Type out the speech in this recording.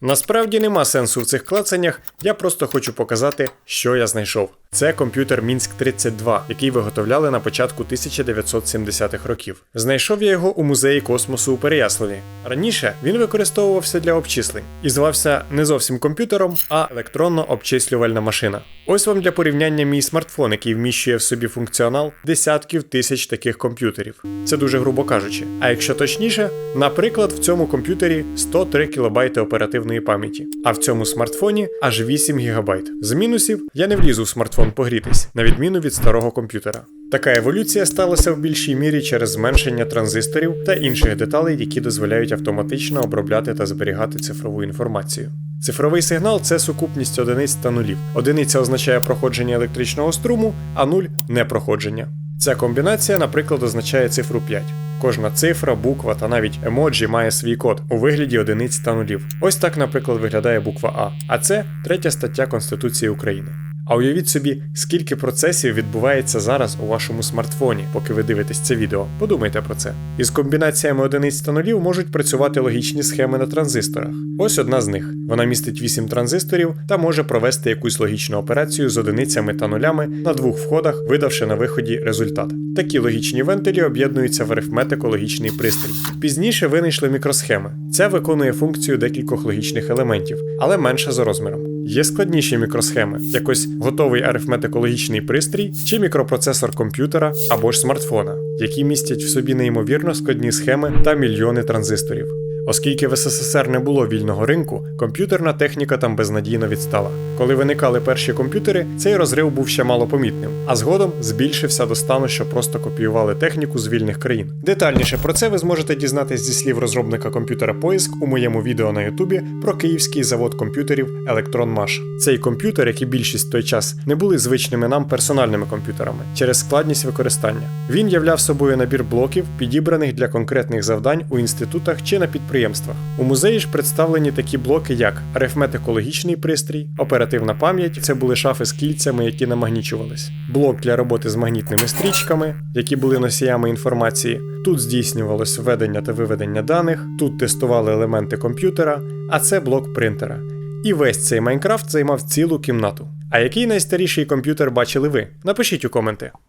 Насправді нема сенсу в цих клацаннях, я просто хочу показати, що я знайшов. Це комп'ютер Мінськ 32, який виготовляли на початку 1970-х років. Знайшов я його у музеї космосу у Переяславі. Раніше він використовувався для обчислень і звався не зовсім комп'ютером, а електронно-обчислювальна машина. Ось вам для порівняння мій смартфон, який вміщує в собі функціонал десятків тисяч таких комп'ютерів. Це дуже грубо кажучи. А якщо точніше, наприклад, в цьому комп'ютері 103 кБ оперативної пам'яті, а в цьому смартфоні аж 8 ГБ. З мінусів я не влізу в смартфон погрітись, на відміну від старого комп'ютера. Така еволюція сталася в більшій мірі через зменшення транзисторів та інших деталей, які дозволяють автоматично обробляти та зберігати цифрову інформацію. Цифровий сигнал це сукупність одиниць та нулів. Одиниця означає проходження електричного струму, а нуль непроходження. Ця комбінація, наприклад, означає цифру 5. Кожна цифра, буква та навіть емоджі має свій код у вигляді одиниць та нулів. Ось так, наприклад, виглядає буква А, а це третя стаття Конституції України. А уявіть собі, скільки процесів відбувається зараз у вашому смартфоні, поки ви дивитесь це відео. Подумайте про це. Із комбінаціями одиниць та нулів можуть працювати логічні схеми на транзисторах. Ось одна з них. Вона містить 8 транзисторів та може провести якусь логічну операцію з одиницями та нулями на двох входах, видавши на виході результат. Такі логічні вентилі об'єднуються в арифметико-логічний пристрій. Пізніше винайшли мікросхеми. Ця виконує функцію декількох логічних елементів, але менша за розміром. Є складніші мікросхеми, якось готовий арифметико-логічний пристрій чи мікропроцесор комп'ютера або ж смартфона, які містять в собі неймовірно складні схеми та мільйони транзисторів. Оскільки в СССР не було вільного ринку, комп'ютерна техніка там безнадійно відстала. Коли виникали перші комп'ютери, цей розрив був ще малопомітним, а згодом збільшився до стану, що просто копіювали техніку з вільних країн. Детальніше про це ви зможете дізнатись зі слів розробника комп'ютера Поиск у моєму відео на Ютубі про київський завод комп'ютерів Електронмаш. Цей комп'ютер, як і більшість в той час, не були звичними нам персональними комп'ютерами через складність використання. Він являв собою набір блоків, підібраних для конкретних завдань у інститутах чи на підприємствах. У музеї ж представлені такі блоки, як арифметико-логічний пристрій, оперативна пам'ять це були шафи з кільцями, які намагнічувались, блок для роботи з магнітними стрічками, які були носіями інформації. Тут здійснювалось введення та виведення даних, тут тестували елементи комп'ютера, а це блок принтера. І весь цей Майнкрафт займав цілу кімнату. А який найстаріший комп'ютер бачили ви? Напишіть у коменти.